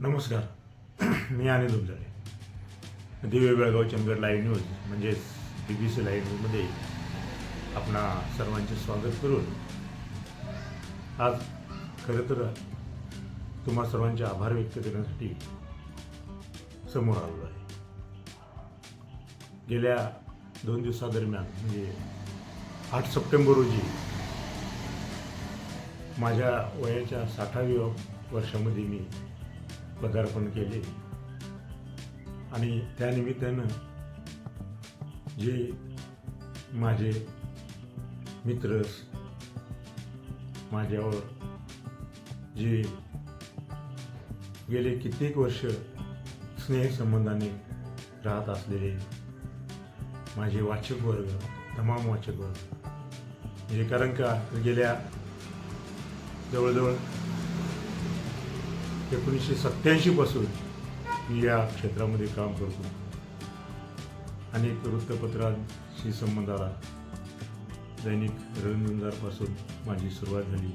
नमस्कार. मी Anil उबजाळे Divya Belgaum Chandgad live news म्हणजेच बी B C live न्यूजमध्ये आपणा सर्वांचे स्वागत करून आज खरं तर तुम्हा सर्वांचे आभार व्यक्त करण्यासाठी समोर आलो आहे. गेल्या दोन दिवसादरम्यान म्हणजे आठ सप्टेंबर रोजी माझ्या वयाच्या साठाव्या वर्षामध्ये मी पदार्पण केले. आणि त्यानिमित्तानं जे माझे मित्र माझ्यावर जे गेले कित्येक वर्ष स्नेहसंबंधाने राहत असलेले माझे वाचक वर्ग तमाम वाचक वर्ग म्हणजे कारण का गेल्या जवळजवळ एकोणीसशे सत्त्याऐंशीपासून मी या क्षेत्रामध्ये काम करतो. अनेक वृत्तपत्रांशी संबंध आला दैनिक रणझुंजारपासून माझी सुरुवात झाली.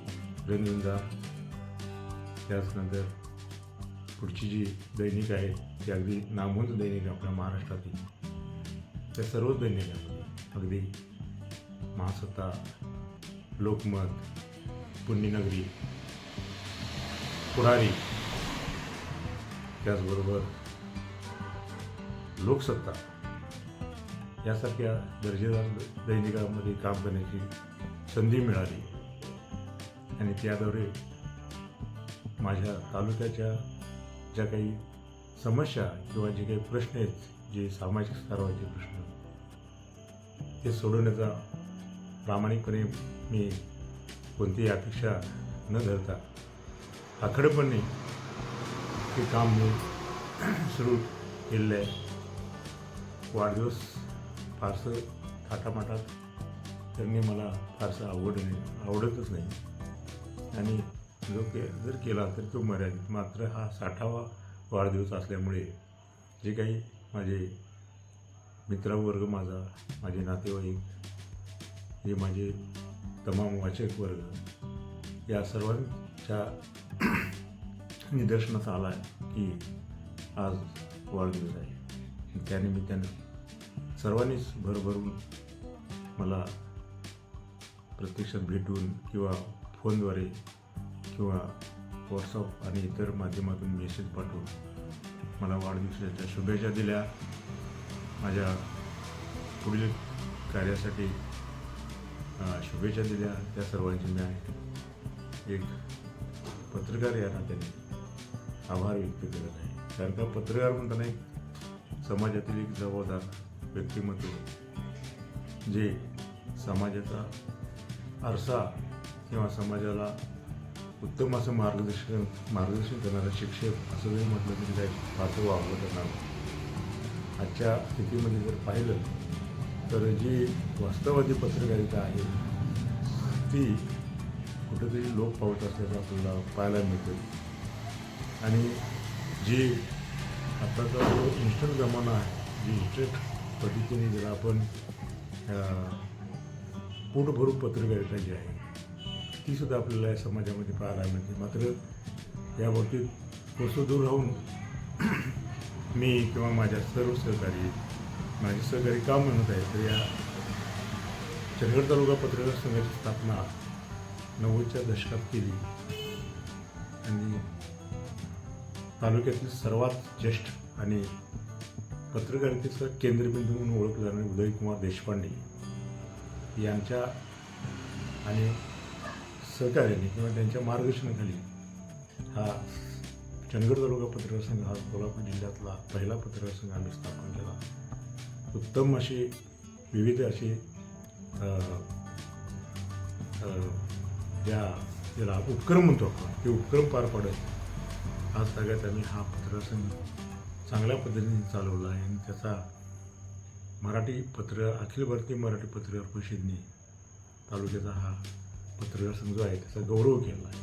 रणझुंजार त्याचनंतर पुढची जी दैनिक आहे ती अगदी नामवंत दैनिक आपल्या महाराष्ट्रातील. त्या सर्व दैनिकांमध्ये अगदी महासत्ता लोकमत पुण्यनगरी पुढारी त्याचबरोबर लोकसत्ता यासारख्या दर्जेदार दैनिकामध्ये काम करण्याची संधी मिळाली. आणि त्याद्वारे माझ्या तालुक्याच्या ज्या काही समस्या किंवा जे काही प्रश्न आहेत जे सामाजिक स्तरावरचे प्रश्न ते सोडवण्याचा प्रामाणिकपणे मी कोणतीही अपेक्षा न धरता आखडपणे हे काम मी सुरू केलेलं आहे. वाढदिवस फारसं थाटामाटात करणे मला फारसं आवड नाही आवडतच नाही. आणि जो के जर केला तर तो मर्यादित. मात्र हा साठावा वाढदिवस असल्यामुळे जे काही माझे मित्रवर्ग माझा माझे नातेवाईक हे माझे तमाम वाचक वर्ग या सर्वांच्या निदर्शनास आला आहे की आज वाढदिवस आहे. त्यानिमित्तानं सर्वांनीच भरभरून मला प्रत्यक्षात भेटून किंवा फोनद्वारे किंवा व्हॉट्सअप आणि इतर माध्यमातून मेसेज पाठवून मला वाढदिवसाच्या शुभेच्छा दिल्या. माझ्या पुढील कार्यासाठी शुभेच्छा दिल्या. त्या सर्वांची मी एक पत्रकार या नात्याने आभार व्यक्त करत आहे. कारण का पत्रकार म्हणताना एक समाजातील एक जबाबदार व्यक्तिमत्व जे समाजाचा आरसा किंवा समाजाला उत्तम असं मार्गदर्शन मार्गदर्शन करणारा शिक्षक असं जरी म्हटलं तरी काय फारसं वावलं करणार आजच्या स्थितीमध्ये जर पाहिलं तर जी वास्तववादी पत्रकारिता आहे ती कुठेतरी लोप पावत असल्याचं आपल्याला पाहायला मिळतं आणि जी आत्ताचा जो इन्स्टंट जमाना आहे जी इन्स्टंट पद्धतीने जर आपण अं, पत्रकारिता जी आहे तीसुद्धा आपल्याला या समाजामध्ये पाहायला मिळते. मात्र या बाबतीत कोसो दूर राहून मी किंवा माझ्या सर्व सहकारी माझे सहकारी का म्हणत आहे तर या चंदगड तालुका पत्रकार संघाची स्थापना नव्वदच्या दशकात केली. तालुक्यातील सर्वात ज्येष्ठ आणि पत्रकारितेचं केंद्रबिंदू म्हणून ओळखलं जाणारे उदयकुमार देशपांडे यांच्या आणि सहकार्याने किंवा त्यांच्या मार्गदर्शनाखाली हा चंदगड तालुका पत्रकार संघ हा कोल्हापूर जिल्ह्यातला पहिला पत्रकार संघ आम्ही स्थापन केला. उत्तम असे विविध असे ज्या ज्याला उपक्रम म्हणतो आपण ते उपक्रम पार पाडत आज सगळ्यात आम्ही हा पत्रकार चांगल्या पद्धतीने चालवला आहे आणि त्याचा मराठी पत्र अखिल भारतीय मराठी पत्रकार परिषदेने तालुक्याचा हा पत्रकार संघ जो आहे त्याचा गौरव केला आहे.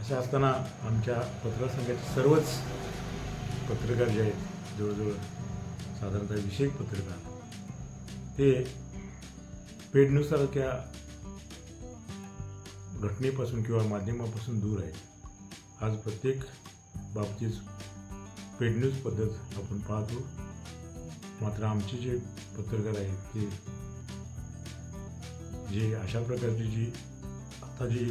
असे असताना आमच्या पत्रकार संघाचे सर्वच पत्रकार जे आहेत जवळजवळ साधारणतः विषयक पत्रकार ते पेडनुसारख्या घटनेपासून किंवा माध्यमापासून दूर आहेत. आज प्रत्येक बाबतीत पेड न्यूज पद्धत आपण पाहतो. मात्र आमचे जे पत्रकार आहेत ते जे अशा प्रकारची जी आता जी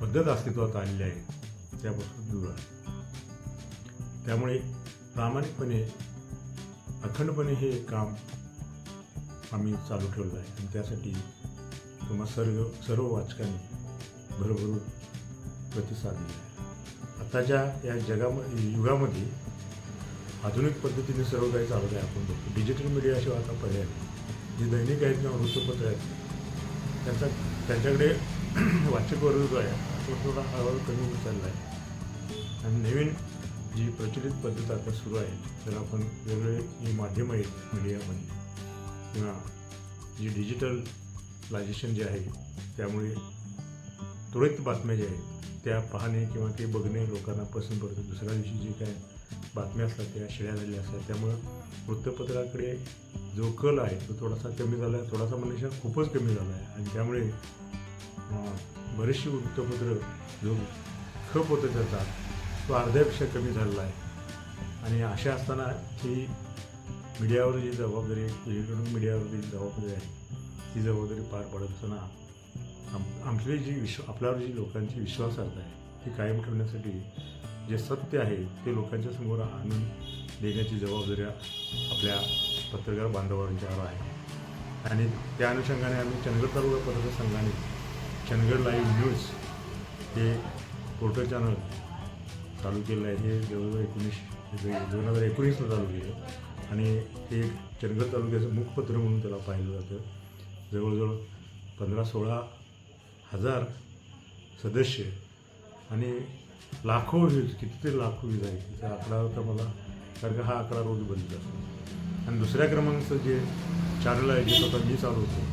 पद्धत अस्तित्वात आलेली आहे त्यापासून दूर आहे त्यामुळे प्रामाणिकपणे अखंडपणे हे काम आम्ही चालू ठेवलं आहे. आणि त्यासाठी तुम्हा सर्व सर्व वाचकांनी भरभरून प्रतिसाद दिला आहे. आत्ताच्या या जगामध्ये युगामध्ये आधुनिक पद्धतीने सर्व काही चालत आहे. आपण बघतो. डिजिटल मीडियाशिवाय आता पर्याय नाही. जे दैनिक आहेत किंवा वृत्तपत्र आहेत त्यांचा त्यांच्याकडे वाचक वर्ग जो आहे तो थोडा हळूहळू कमी होत चालला आहे. आणि नवीन जी प्रचलित पद्धत आता सुरू आहे तर आपण वेगवेगळे जी माध्यमं आहेत मीडियामध्ये किंवा जी डिजिटलायझेशन जे आहे त्यामुळे त्वरित बातम्या ज्या आहेत त्या पाहणे किंवा ते बघणे लोकांना पसंत पडतं. दुसऱ्या दिवशी जे काय बातम्या असतात त्या शिळ्या झालेल्या असतात. त्यामुळं वृत्तपत्राकडे जो कल आहे तो थोडासा कमी झाला आहे. थोडासा मनुष्य खूपच कमी झाला आहे. आणि त्यामुळे बरेचशी वृत्तपत्र जो खप होतं त्याचा तो अर्ध्यापेक्षा कमी झालेला आहे. आणि अशा असताना ही मीडियावर जी जबाबदारी आहे मीडियावर जी जबाबदारी आहे ती जबाबदारी पार पाडत असताना आम आमची जी विश्व आपल्यावर जी लोकांची विश्वासार्हता आहे ती कायम ठेवण्यासाठी जे सत्य आहे ते लोकांच्या समोर आणून देण्याची जबाबदारी आपल्या पत्रकार बांधवांच्यावर आहे. आणि त्या अनुषंगाने आम्ही चंदगड तालुका पत्रकार संघाने चंदगड लाईव्ह न्यूज हे पोर्टल चॅनल चालू केलं आहे. हे जवळजवळ एकोणीस दोन हजार एकोणीसला चालू केलं. आणि हे चंदगड तालुक्याचं मुखपत्र म्हणून त्याला पाहिलं जातं. जवळजवळ पंधरा सोळा हजार सदस्य आणि लाखो व्ह्यूज कितीतरी लाखो व्ह्यूज आहे त्याचा आकडा होता मला कारण का हा आकडा रोज बदलत असतो. आणि दुसऱ्या क्रमांकाचं जे चॅनल आहे जे स्वतः मी चालवतो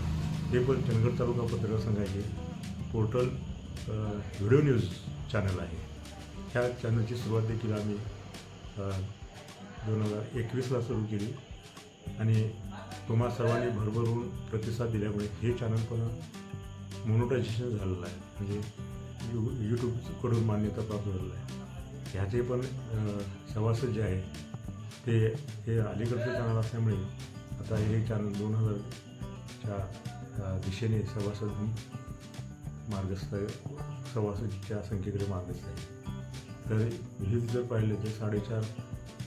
ते पण चंदगड तालुका पत्रकार संघाचे पोर्टल व्हिडिओ न्यूज चॅनल आहे. ह्या चॅनलची सुरुवात देखील आम्ही दोन हजार एकवीसला सुरू केली. आणि तुम्हा सर्वांनी भरभरून प्रतिसाद दिल्यामुळे हे चॅनल पण मोनोटायझेशन झालेलं आहे. म्हणजे यू यूट्यूबकडून मान्यता प्राप्त झालेलं आहे. ह्याचे पण सभासद जे आहेत ते हे अलीकडचं चॅनल असल्यामुळे आता हे चॅनल दोन हजारच्या दिशेने सभासद मार्गस्थ सभासदच्या संख्येकडे मार्गस्थ आहे. तर व्ह्यूज जर पाहिले तर साडेचार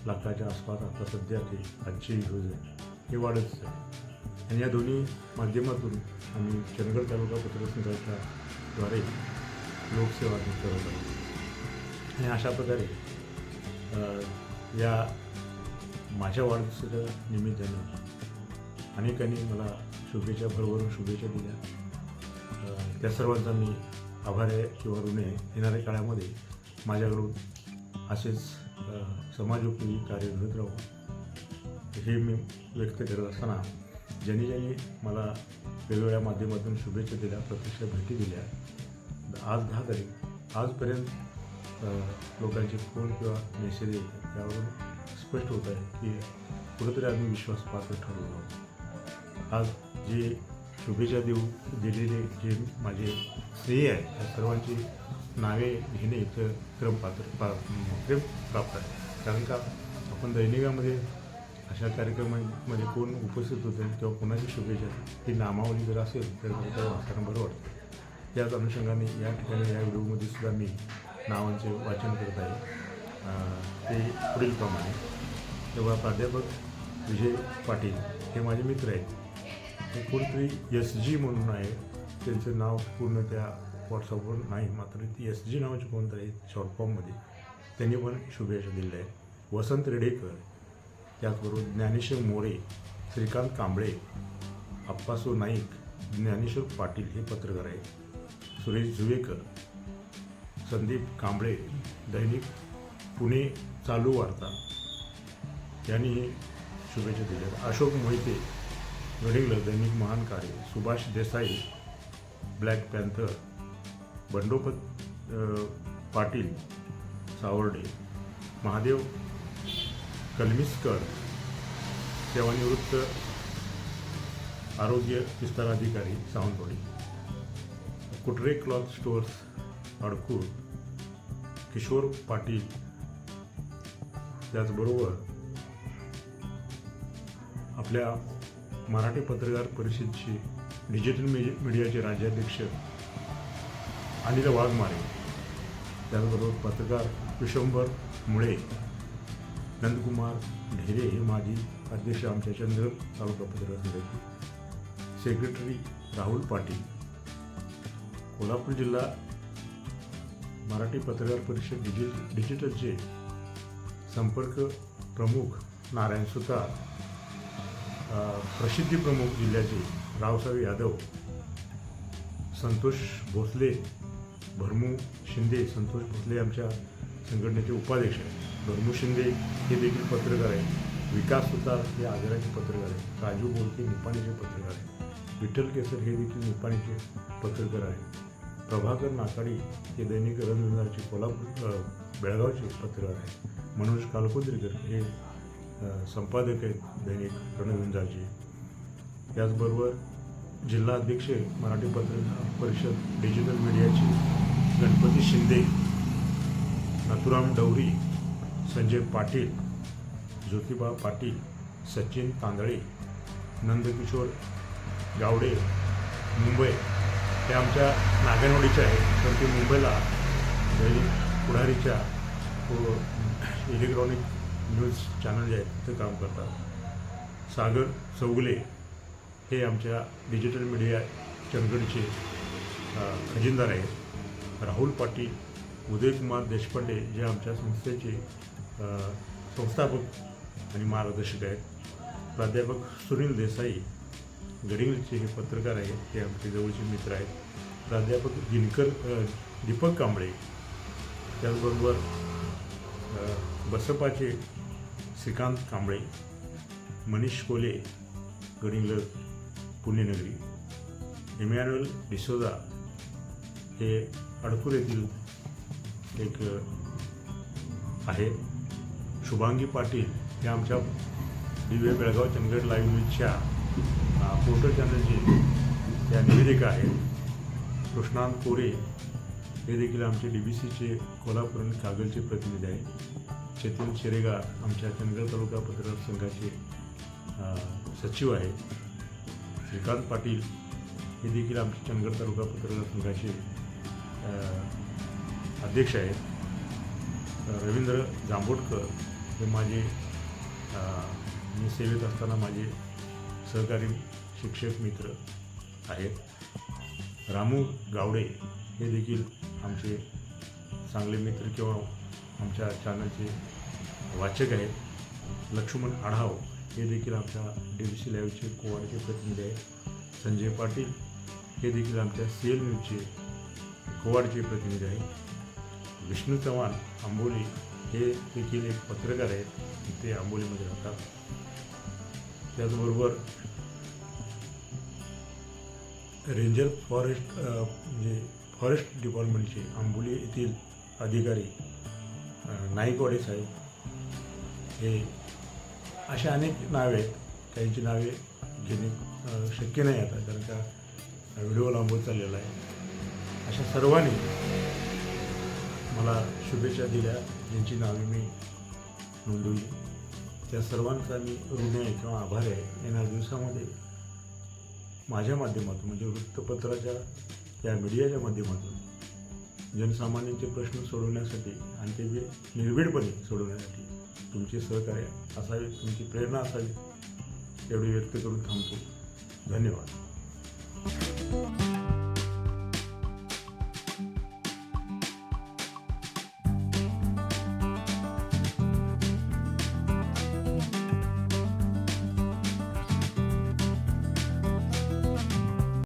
लाखाच्या आसपास आता सध्या ते आजचे व्ह्यूज आहे हे वाढतच आहे. आणि या दोन्ही माध्यमातून आम्ही चंदगड तालुका पत्रसंघाच्या द्वारे लोकसेवा करत आहोत. आणि अशा प्रकारे या माझ्या वाढदिवसाच्या निमित्तानं अनेकांनी मला शुभेच्छा भरभरून शुभेच्छा दिल्या. त्या सर्वांचा मी आभार आहे किंवा ऋण आहे. येणाऱ्या काळामध्ये माझ्याकडून असेच समाजोपयोगी कार्य घडत राहू हे मी व्यक्त करत असताना ज्यांनी ज्यांनी मला वेगवेगळ्या माध्यमातून शुभेच्छा दिल्या प्रत्यक्ष भेटी दिल्या आज दहा तारीख आजपर्यंत लोकांचे फोन किंवा मेसेज येते त्यावरून स्पष्ट होत आहे की कुठेतरी आम्ही विश्वासपात्र ठरलो आहोत. आज जे शुभेच्छा देऊ दिलेले जे माझे स्नेह आहे त्या सर्वांची नावे घेणे इथं क्रमपात्र पा क्रम प्राप्त आहे. कारण का? आपण दैनिकामध्ये अशा कार्यक्रमामध्ये कोण उपस्थित होते किंवा कोणाची शुभेच्छा? ही नामावली जर असेल तर मला त्या वाचताना बरं वाटतं. त्याच अनुषंगाने या ठिकाणी या व्हिडिओमध्ये सुद्धा मी नावांचे वाचन करत आहे. अं, ते पुढीलप्रमाणे तेव्हा प्राध्यापक विजय पाटील हे माझे मित्र आहेत. हे कोणतरी एस जी म्हणून आहे. त्यांचं नाव पूर्ण त्या व्हॉट्सअपवर नाही मात्र ती एस जी नावाची कोणतरी शॉर्ट फॉर्ममध्ये त्यांनी पण शुभेच्छा दिल्या आहेत. वसंत रेडेकर त्याचबरोबर ज्ञानेश्वर मोरे श्रीकांत कांबळे अप्पासो नाईक ज्ञानेश्वर पाटील हे पत्रकार आहेत. सुरेश जुवेकर संदीप कांबळे दैनिक पुणे चालू वार्ता. यांनी शुभेच्छा दिल्या अशोक मोहिते गडिंगलर दैनिक महान कार्य. सुभाष देसाई ब्लॅक पॅन्थर बंडोपत पाटील सावर्डे महादेव कलमिस्कर सेवानिवृत्त आरोग्य विस्तार अधिकारी Sawantwadi. Kutre cloth stores Adkur Kishor Patil. त्याचबरोबर आपल्या मराठी पत्रकार परिषदेचे डिजिटल मीडिया मीडियाचे राज्याध्यक्ष अनिल वाघमारे. त्याचबरोबर पत्रकार विशंभर मुळे. नंदकुमार ढेरे हे माजी अध्यक्ष आमच्या चंद्र तालुका पत्रकार संघाचे सेक्रेटरी राहुल पाटील. कोल्हापूर जिल्हा मराठी पत्रकार परिषद डिजि डिजिटलचे संपर्क प्रमुख नारायण सुतार. प्रसिद्धी प्रमुख जिल्ह्याचे रावसाहेब यादव. संतोष भोसले भरमू शिंदे संतोष भोसले आमच्या संघटनेचे उपाध्यक्ष आहेत. धर्मू शिंदे हे देखील पत्रकार आहेत. विकास सुतार हे आग्र्याचे पत्रकार आहेत. राजू बोलके निपाणीचे पत्रकार आहेत. विठ्ठल केसर हे देखील निपाणीचे पत्रकार आहेत. प्रभाकर नाकाडी हे दैनिक रणविभागाचे कोल्हापूर बेळगावचे पत्रकार आहेत. मनोज कालकोद्रीकर हे संपादक आहेत दैनिक रणविंजाचे त्याचबरोबर जिल्हा अध्यक्ष मराठी पत्रकार परिषद डिजिटल मीडियाचे गणपती शिंदे नथुराम डवरी संजय पाटील ज्योतिबा पाटील सचिन तांदळे नंदकिशोर गावडे मुंबई. हे आमच्या नागनवाडीचे आहेत. तर ते मुंबईला पुढारीच्या इलेक्ट्रॉनिक न्यूज चॅनल जे आहेत तिथं काम करतात. सागर चौगले हे आमच्या डिजिटल मीडिया चंदगडचे खजिनदार आहेत. राहुल पाटील उदयकुमार देशपांडे जे आमच्या संस्थेचे संस्थापक आणि मार्गदर्शक आहेत. प्राध्यापक सुनील देसाई गडिंगचे हे पत्रकार आहेत ते आमचे जवळचे मित्र आहेत. प्राध्यापक दिनकर दीपक कांबळे त्याचबरोबर बसपाचे श्रीकांत कांबळे मनीष कोले गडिंगलर पुण्यनगरी इमॅन्युअल डिसोजा हे अडकूर येथील एक आहे शुभांगी पाटील हे आमच्या दिव्य बेळगाव चंदगड लाईव्ह न्यूजच्या पोर्टल चॅनलची त्या निवेदिका आहेत. कृष्णांत कोरे हे देखील आमचे डी बी सीचे कोल्हापूर आणि कागलचे प्रतिनिधी आहेत. चेतन शेरेगा आमच्या चंदगड तालुका पत्रकार संघाचे सचिव आहेत. श्रीकांत पाटील हे देखील आमचे चंदगड तालुका पत्रकार संघाचे अध्यक्ष आहेत. रवींद्र जांभोटकर हे माझे मी सेवेत असताना माझे सहकारी शिक्षक मित्र आहेत. रामू गावडे हे देखील आमचे चांगले मित्र किंवा आमच्या चॅनलचे वाचक आहेत. लक्ष्मण आढाव हे देखील आमच्या डी बी सी लाईव्हचे कोवाडचे प्रतिनिधी आहेत. संजय पाटील हे देखील आमच्या सी एल न्यूजचे कोवाडचे प्रतिनिधी आहेत. विष्णू चव्हाण आंबोली हे देखील एक पत्रकार आहेत ते आंबोलीमध्ये राहतात. त्याचबरोबर रेंजर फॉरेस्ट म्हणजे फॉरेस्ट डिपार्टमेंटचे आंबोली येथील अधिकारी नाईकवाडे साहेब. हे अशा अनेक नावे आहेत. काहींची नावे घेणे शक्य नाही आता कारण का व्हिडिओ लांबवत चाललेला आहे. अशा सर्वांनी मला शुभेच्छा दिल्या ज्यांची नावे मी नोंदवली. त्या सर्वांचा मी ऋण आहे किंवा आभार आहे. येणाऱ्या दिवसामध्ये माझ्या माध्यमातून म्हणजे वृत्तपत्राच्या या मीडियाच्या माध्यमातून जनसामान्यांचे प्रश्न सोडवण्यासाठी आणि ते जे निर्भीडपणे सोडवण्यासाठी तुमचे सहकार्य असावे तुमची प्रेरणा असावी एवढी व्यक्त करून थांबतो. धन्यवाद.